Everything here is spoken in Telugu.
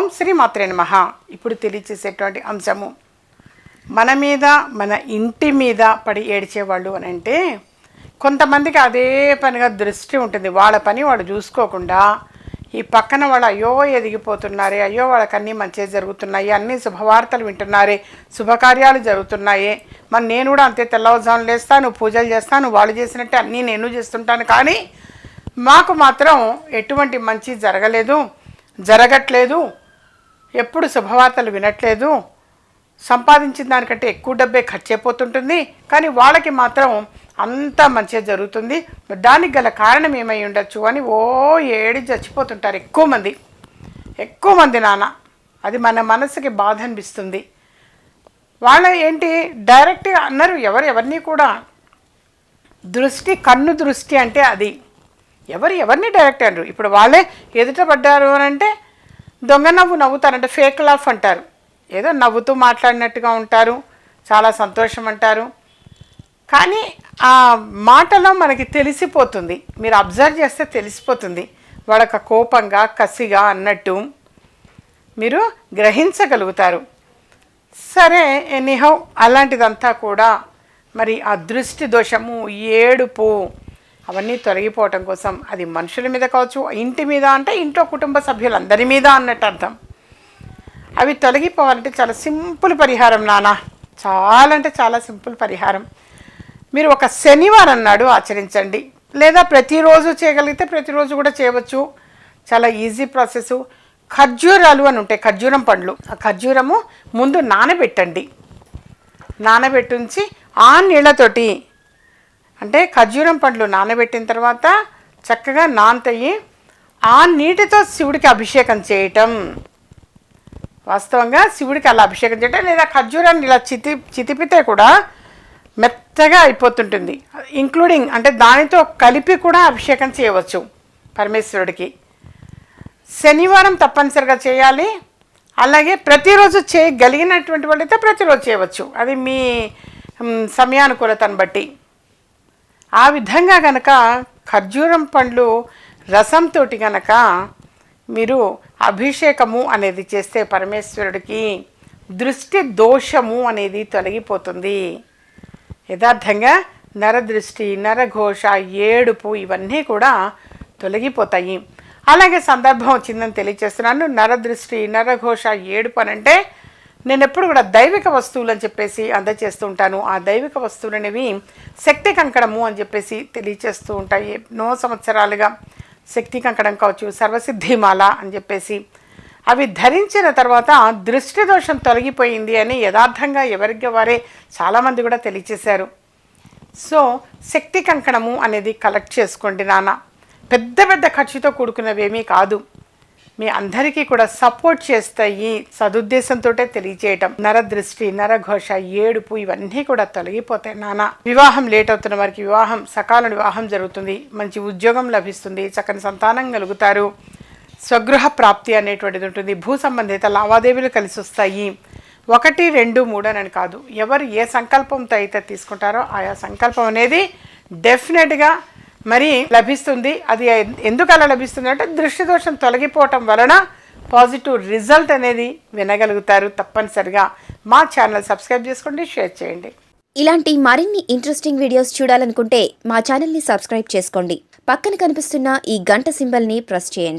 ఓం శ్రీ మాత్రే నమః. ఇప్పుడు తెలియచేసేటువంటి అంశము మన మీద మన ఇంటి మీద పడి ఏడ్చేవాళ్ళు అని అంటే కొంతమందికి అదే పనిగా దృష్టి ఉంటుంది. వాళ్ళ పని వాళ్ళు చూసుకోకుండా ఈ పక్కన వాళ్ళు అయ్యో ఎదిగిపోతున్నారే అయ్యో వాళ్ళకి అన్నీ మంచిగా జరుగుతున్నాయి అన్ని శుభవార్తలు వింటున్నారే శుభకార్యాలు జరుగుతున్నాయి. మరి నేను కూడా అంతే తెల్లవజాములు లేస్తాను పూజలు చేస్తాను వాళ్ళు చేసినట్టే అన్నీ నేను చేస్తుంటాను. కానీ మాకు మాత్రం ఎటువంటి మంచి జరగలేదు జరగట్లేదు. ఎప్పుడు శుభవార్తలు వినట్లేదు. సంపాదించిన దానికంటే ఎక్కువ డబ్బే ఖర్చు అయిపోతుంటుంది కానీ వాళ్ళకి మాత్రం అంతా మంచిగా జరుగుతుంది. దానికి గల కారణం ఏమై ఉండొచ్చు అని ఓ ఏడి చచ్చిపోతుంటారు ఎక్కువ మంది. ఎక్కువ మంది నాన్న. అది మన మనసుకి బాధ అనిపిస్తుంది. వాళ్ళ ఏంటి? డైరెక్ట్గా అన్నారు ఎవరు? ఎవరిని కూడా? దృష్టి కన్ను దృష్టి అంటే అది. ఎవరు? ఎవరిని డైరెక్ట్ అన్నారు? ఇప్పుడు వాళ్ళే ఎదుట పడ్డారు అని అంటే దొంగ నవ్వు నవ్వుతారంటే ఫేక్ లాఫ్ అంటారు. ఏదో నవ్వుతూ మాట్లాడినట్టుగా ఉంటారు చాలా సంతోషం అంటారు. కానీ ఆ మాటలో మనకి తెలిసిపోతుంది మీరు అబ్జర్వ్ చేస్తే తెలిసిపోతుంది వాళ్ళక కోపంగా కసిగా అన్నట్టు మీరు గ్రహించగలుగుతారు. సరే ఎనీహౌ అలాంటిదంతా కూడా మరి ఆ దృష్టి దోషము ఏడుపు అవన్నీ తొలగిపోవటం కోసం అది మనుషుల మీద కావచ్చు ఇంటి మీద అంటే ఇంట్లో కుటుంబ సభ్యులందరి మీద అన్నట్టు అర్థం. అవి తొలగిపోవాలంటే చాలా సింపుల్ పరిహారం నానా. చాలా అంటే చాలా సింపుల్ పరిహారం. మీరు ఒక శనివారం నాడు ఆచరించండి. లేదా ప్రతిరోజు చేయగలిగితే ప్రతిరోజు కూడా చేయవచ్చు. చాలా ఈజీ ప్రాసెస్. ఖర్జూరాలు అని ఉంటాయి ఖర్జూరం పండ్లు. ఆ ఖర్జూరము ముందు నానబెట్టండి. నానబెట్టుంచి ఆ నీళ్ళతోటి అంటే ఖర్జూరం పండ్లు నానబెట్టిన తర్వాత చక్కగా నానతయ్యి ఆ నీటితో శివుడికి అభిషేకం చేయటం. వాస్తవంగా శివుడికి అలా అభిషేకం చేయటం లేదా ఖర్జూరాన్ని ఇలా చితి చితిపితే కూడా మెత్తగా అయిపోతుంటుంది. ఇంక్లూడింగ్ అంటే దానితో కలిపి కూడా అభిషేకం చేయవచ్చు పరమేశ్వరుడికి. శనివారం తప్పనిసరిగా చేయాలి. అలాగే ప్రతిరోజు చేయగలిగినటువంటి వాళ్ళైతే ప్రతిరోజు చేయవచ్చు. అది మీ సమయానుకూలతను బట్టి. ఆ విధంగా గనక ఖర్జూరం పండ్లు రసంతో గనక మీరు అభిషేకము అనేది చేస్తే పరమేశ్వరుడికి దృష్టి దోషము అనేది తొలగిపోతుంది. యథార్థంగా నరదృష్టి నరఘోష ఏడుపు ఇవన్నీ కూడా తొలగిపోతాయి. అలాగే సందర్భం వచ్చిందని తెలియచేస్తున్నాను. నరదృష్టి నరఘోష ఏడుపు అనంటే అంటే నేను ఎప్పుడు కూడా దైవిక వస్తువులు అని చెప్పేసి అందజేస్తూ ఉంటాను ఆ దైవిక వస్తువులు అనేవి శక్తి కంకణము అని చెప్పేసి తెలియచేస్తూ ఉంటాయి. ఎన్నో సంవత్సరాలుగా శక్తి కంకణం కావచ్చు సర్వసిద్ధిమాల అని చెప్పేసి అవి ధరించిన తర్వాత దృష్టి దోషం తొలగిపోయింది అని యథార్థంగా ఎవరికి వారే చాలామంది కూడా తెలియచేశారు. సో శక్తి కంకణము అనేది కలెక్ట్ చేసుకోండి నాన్న. పెద్ద పెద్ద ఖర్చుతో కూడుకున్నవేమీ కాదు. మీ అందరికీ కూడా సపోర్ట్ చేస్తాయి సదుద్దేశంతో తెలియచేయటం నరదృష్టి నరఘోష ఏడుపు ఇవన్నీ కూడా తొలగిపోతాయి నానా. వివాహం లేట్ అవుతున్న వారికి వివాహం సకాల వివాహం జరుగుతుంది. మంచి ఉద్యోగం లభిస్తుంది. చక్కని సంతానం కలుగుతారు. స్వగృహ ప్రాప్తి అనేటువంటిది ఉంటుంది. భూ సంబంధిత లావాదేవీలు కలిసి వస్తాయి. ఒకటి రెండు మూడు అని కాదు. ఎవరు ఏ సంకల్పంతో అయితే తీసుకుంటారో ఆయా సంకల్పం అనేది డెఫినెట్గా మరి లభిస్తుంది. అది ఎందుకు అలా లభిస్తుంది అంటే దృష్టి దోషం తొలగిపోవటం వలన పాజిటివ్ రిజల్ట్ అనేది వినగలుగుతారు తప్పనిసరిగా. మా ఛానల్ సబ్స్క్రైబ్ చేసుకోండి షేర్ చేయండి. ఇలాంటి మరిన్ని ఇంట్రెస్టింగ్ వీడియోస్ చూడాలనుకుంటే మా ఛానల్ని సబ్స్క్రైబ్ చేసుకోండి. పక్కన కనిపిస్తున్న ఈ గంట సింబల్ని ప్రెస్ చేయండి.